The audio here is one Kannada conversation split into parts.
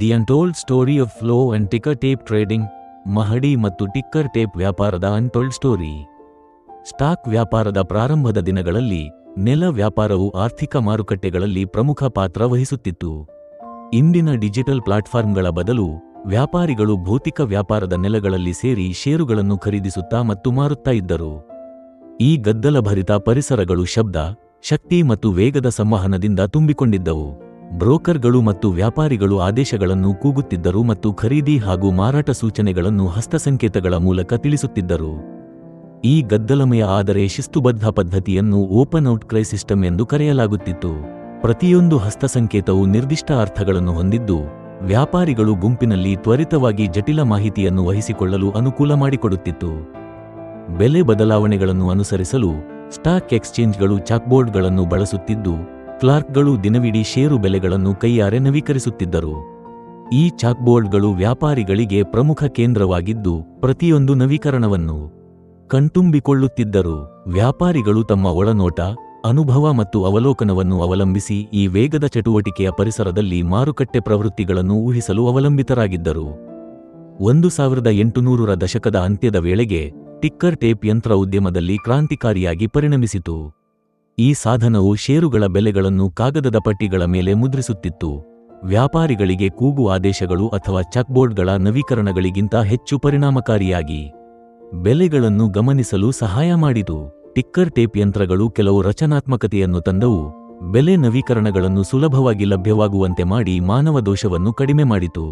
The untold story of flow and ticker tape trading ಮಹಡಿ ಮತ್ತು ಟಿಕ್ಕರ್ ಟೇಪ್ ವ್ಯಾಪಾರದ ಅನ್ಟೋಲ್ಡ್ ಸ್ಟೋರಿ ಸ್ಟಾಕ್ ವ್ಯಾಪಾರದ ಪ್ರಾರಂಭದ ದಿನಗಳಲ್ಲಿ ನೆಲ ವ್ಯಾಪಾರವು ಆರ್ಥಿಕ ಮಾರುಕಟ್ಟೆಗಳಲ್ಲಿ ಪ್ರಮುಖ ಪಾತ್ರ ವಹಿಸುತ್ತಿತ್ತು. ಇಂದಿನ ಡಿಜಿಟಲ್ ಪ್ಲಾಟ್ಫಾರ್ಮ್ಗಳ ಬದಲು ವ್ಯಾಪಾರಿಗಳು ಭೌತಿಕ ವ್ಯಾಪಾರದ ನೆಲಗಳಲ್ಲಿ ಸೇರಿ ಷೇರುಗಳನ್ನು ಖರೀದಿಸುತ್ತಾ ಮತ್ತು ಮಾರುತ್ತಾ ಇದ್ದರು. ಈ ಗದ್ದಲಭರಿತ ಪರಿಸರಗಳು ಶಬ್ದ, ಶಕ್ತಿ ಮತ್ತು ವೇಗದ ಸಂವಹನದಿಂದ ತುಂಬಿಕೊಂಡಿದ್ದವು. ಬ್ರೋಕರ್ಗಳು ಮತ್ತು ವ್ಯಾಪಾರಿಗಳು ಆದೇಶಗಳನ್ನು ಕೂಗುತ್ತಿದ್ದರು ಮತ್ತು ಖರೀದಿ ಹಾಗೂ ಮಾರಾಟ ಸೂಚನೆಗಳನ್ನು ಹಸ್ತಸಂಕೇತಗಳ ಮೂಲಕ ತಿಳಿಸುತ್ತಿದ್ದರು. ಈ ಗದ್ದಲಮಯ ಆದರೆ ಶಿಸ್ತುಬದ್ಧ ಪದ್ಧತಿಯನ್ನು ಓಪನ್ ಔಟ್ ಕ್ರೈ ಸಿಸ್ಟಮ್ ಎಂದು ಕರೆಯಲಾಗುತ್ತಿತ್ತು. ಪ್ರತಿಯೊಂದು ಹಸ್ತಸಂಕೇತವು ನಿರ್ದಿಷ್ಟ ಅರ್ಥಗಳನ್ನು ಹೊಂದಿದ್ದು, ವ್ಯಾಪಾರಿಗಳು ಗುಂಪಿನಲ್ಲಿ ತ್ವರಿತವಾಗಿ ಜಟಿಲ ಮಾಹಿತಿಯನ್ನು ವಹಿಸಿಕೊಳ್ಳಲು ಅನುಕೂಲ ಮಾಡಿಕೊಡುತ್ತಿತ್ತು. ಬೆಲೆ ಬದಲಾವಣೆಗಳನ್ನು ಅನುಸರಿಸಲು ಸ್ಟಾಕ್ ಎಕ್ಸ್ಚೇಂಜ್ಗಳು ಚಾಕ್ಬೋರ್ಡ್ಗಳನ್ನು ಬಳಸುತ್ತಿದ್ದು ಕ್ಲಾರ್ಕ್ಗಳು ದಿನವಿಡೀ ಷೇರು ಬೆಲೆಗಳನ್ನು ಕೈಯಾರೆ ನವೀಕರಿಸುತ್ತಿದ್ದರು. ಈ ಚಾಕ್ಬೋರ್ಡ್ಗಳು ವ್ಯಾಪಾರಿಗಳಿಗೆ ಪ್ರಮುಖ ಕೇಂದ್ರವಾಗಿದ್ದು, ಪ್ರತಿಯೊಂದು ನವೀಕರಣವನ್ನು ಕಣ್ತುಂಬಿಕೊಳ್ಳುತ್ತಿದ್ದರು. ವ್ಯಾಪಾರಿಗಳು ತಮ್ಮ ಒಳನೋಟ, ಅನುಭವ ಮತ್ತು ಅವಲೋಕನವನ್ನು ಅವಲಂಬಿಸಿ ಈ ವೇಗದ ಚಟುವಟಿಕೆಯ ಪರಿಸರದಲ್ಲಿ ಮಾರುಕಟ್ಟೆ ಪ್ರವೃತ್ತಿಗಳನ್ನು ಊಹಿಸಲು ಅವಲಂಬಿತರಾಗಿದ್ದರು. ಒಂದು ಸಾವಿರದ ಎಂಟುನೂರರ ದಶಕದ ಅಂತ್ಯದ ವೇಳೆಗೆ ಟಿಕ್ಕರ್ ಟೇಪ್ ಯಂತ್ರ ಉದ್ಯಮದಲ್ಲಿ ಕ್ರಾಂತಿಕಾರಿಯಾಗಿ ಪರಿಣಮಿಸಿತು. ಈ ಸಾಧನವು ಷೇರುಗಳ ಬೆಲೆಗಳನ್ನು ಕಾಗದದ ಪಟ್ಟಿಗಳ ಮೇಲೆ ಮುದ್ರಿಸುತ್ತಿತ್ತು. ವ್ಯಾಪಾರಿಗಳಿಗೆ ಕೂಗು ಆದೇಶಗಳು ಅಥವಾ ಚೆಕ್ಬೋರ್ಡ್ಗಳ ನವೀಕರಣಗಳಿಗಿಂತ ಹೆಚ್ಚು ಪರಿಣಾಮಕಾರಿಯಾಗಿ. ಬೆಲೆಗಳನ್ನು ಗಮನಿಸಲು ಸಹಾಯ ಮಾಡಿತು. ಟಿಕ್ಕರ್ ಟೇಪ್ ಯಂತ್ರಗಳು ಕೆಲವು ರಚನಾತ್ಮಕತೆಯನ್ನು ತಂದವು. ಬೆಲೆ ನವೀಕರಣಗಳನ್ನು ಸುಲಭವಾಗಿ ಲಭ್ಯವಾಗುವಂತೆ ಮಾಡಿ ಮಾನವ ದೋಷವನ್ನು ಕಡಿಮೆ ಮಾಡಿತು.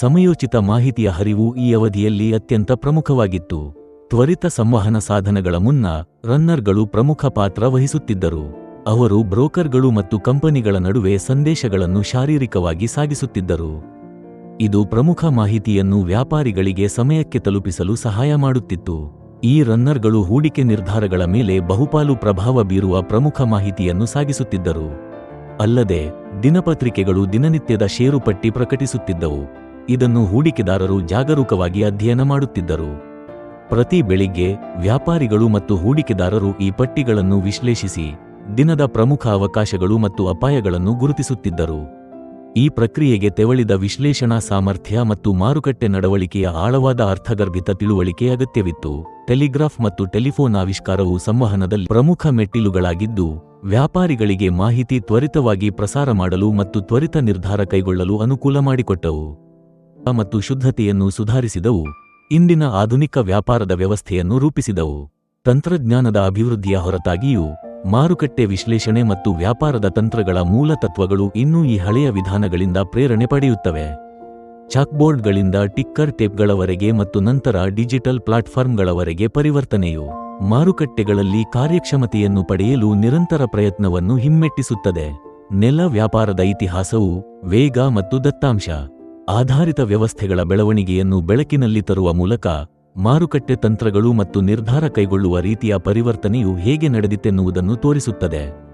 ಸಮಯೋಚಿತ ಮಾಹಿತಿಯ ಹರಿವು ಈ ಅವಧಿಯಲ್ಲಿ ಅತ್ಯಂತ ಪ್ರಮುಖವಾಗಿತ್ತು. ತ್ವರಿತ ಸಂವಹನ ಸಾಧನಗಳ ಮುನ್ನ ರನ್ನರ್ಗಳು ಪ್ರಮುಖ ಪಾತ್ರ ವಹಿಸುತ್ತಿದ್ದರು. ಅವರು ಬ್ರೋಕರ್ಗಳು ಮತ್ತು ಕಂಪನಿಗಳ ನಡುವೆ ಸಂದೇಶಗಳನ್ನು ಶಾರೀರಿಕವಾಗಿ ಸಾಗಿಸುತ್ತಿದ್ದರು. ಇದು ಪ್ರಮುಖ ಮಾಹಿತಿಯನ್ನು ವ್ಯಾಪಾರಿಗಳಿಗೆ ಸಮಯಕ್ಕೆ ತಲುಪಿಸಲು ಸಹಾಯ ಮಾಡುತ್ತಿತ್ತು. ಈ ರನ್ನರ್ಗಳು ಹೂಡಿಕೆ ನಿರ್ಧಾರಗಳ ಮೇಲೆ ಬಹುಪಾಲು ಪ್ರಭಾವ ಬೀರುವ ಪ್ರಮುಖ ಮಾಹಿತಿಯನ್ನು ಸಾಗಿಸುತ್ತಿದ್ದರು. ಅಲ್ಲದೆ, ದಿನಪತ್ರಿಕೆಗಳು ದಿನನಿತ್ಯದ ಷೇರುಪಟ್ಟಿ ಪ್ರಕಟಿಸುತ್ತಿದ್ದವು. ಇದನ್ನು ಹೂಡಿಕೆದಾರರು ಜಾಗರೂಕವಾಗಿ ಅಧ್ಯಯನ ಮಾಡುತ್ತಿದ್ದರು. ಪ್ರತಿ ಬೆಳಿಗ್ಗೆ ವ್ಯಾಪಾರಿಗಳು ಮತ್ತು ಹೂಡಿಕೆದಾರರು ಈ ಪಟ್ಟಿಗಳನ್ನು ವಿಶ್ಲೇಷಿಸಿ, ದಿನದ ಪ್ರಮುಖ ಅವಕಾಶಗಳು ಮತ್ತು ಅಪಾಯಗಳನ್ನು ಗುರುತಿಸುತ್ತಿದ್ದರು. ಈ ಪ್ರಕ್ರಿಯೆಗೆ ತೆವಳಿದ ವಿಶ್ಲೇಷಣಾ ಸಾಮರ್ಥ್ಯ ಮತ್ತು ಮಾರುಕಟ್ಟೆ ನಡವಳಿಕೆಯ ಆಳವಾದ ಅರ್ಥಗರ್ಭಿತ ತಿಳುವಳಿಕೆ ಅಗತ್ಯವಿತ್ತು. ಟೆಲಿಗ್ರಾಫ್ ಮತ್ತು ಟೆಲಿಫೋನ್ ಆವಿಷ್ಕಾರವು ಸಂವಹನದಲ್ಲಿ ಪ್ರಮುಖ ಮೆಟ್ಟಿಲುಗಳಾಗಿದ್ದು, ವ್ಯಾಪಾರಿಗಳಿಗೆ ಮಾಹಿತಿ ತ್ವರಿತವಾಗಿ ಪ್ರಸಾರ ಮಾಡಲು ಮತ್ತು ತ್ವರಿತ ನಿರ್ಧಾರ ಕೈಗೊಳ್ಳಲು ಅನುಕೂಲ ಮಾಡಿಕೊಟ್ಟವು. ಮತ್ತು ಶುದ್ಧತೆಯನ್ನು ಸುಧಾರಿಸಿದವು. ಇಂದಿನ ಆಧುನಿಕ ವ್ಯಾಪಾರದ ವ್ಯವಸ್ಥೆಯನ್ನು ರೂಪಿಸಿದವು. ತಂತ್ರಜ್ಞಾನದ ಅಭಿವೃದ್ಧಿಯ ಹೊರತಾಗಿಯೂ, ಮಾರುಕಟ್ಟೆ ವಿಶ್ಲೇಷಣೆ ಮತ್ತು ವ್ಯಾಪಾರದ ತಂತ್ರಗಳ ಮೂಲ ತತ್ವಗಳು ಇನ್ನೂ ಈ ಹಳೆಯ ವಿಧಾನಗಳಿಂದ ಪ್ರೇರಣೆ ಪಡೆಯುತ್ತವೆ. ಚಾಕ್ಬೋರ್ಡ್ಗಳಿಂದ ಟಿಕ್ಕರ್ ಟೇಪ್ಗಳವರೆಗೆ ಮತ್ತು ನಂತರ ಡಿಜಿಟಲ್ ಪ್ಲಾಟ್ಫಾರ್ಮ್ಗಳವರೆಗೆ ಪರಿವರ್ತನೆಯು, ಮಾರುಕಟ್ಟೆಗಳಲ್ಲಿ ಕಾರ್ಯಕ್ಷಮತೆಯನ್ನು ಪಡೆಯಲು ನಿರಂತರ ಪ್ರಯತ್ನವನ್ನು ಹಿಮ್ಮೆಟ್ಟಿಸುತ್ತದೆ. ನೆಲ ವ್ಯಾಪಾರದ ಇತಿಹಾಸವು, ವೇಗ ಮತ್ತು ದತ್ತಾಂಶ. ಆಧಾರಿತ ವ್ಯವಸ್ಥೆಗಳ ಬೆಳವಣಿಗೆಯನ್ನು ಬೆಳಕಿನಲ್ಲಿ ತರುವ ಮೂಲಕ ಮಾರುಕಟ್ಟೆ ತಂತ್ರಗಳು ಮತ್ತು ನಿರ್ಧಾರ ಕೈಗೊಳ್ಳುವ ರೀತಿಯ ಪರಿವರ್ತನೆಯು ಹೇಗೆ ನಡೆದಿತೆನ್ನುವುದನ್ನು ತೋರಿಸುತ್ತದೆ.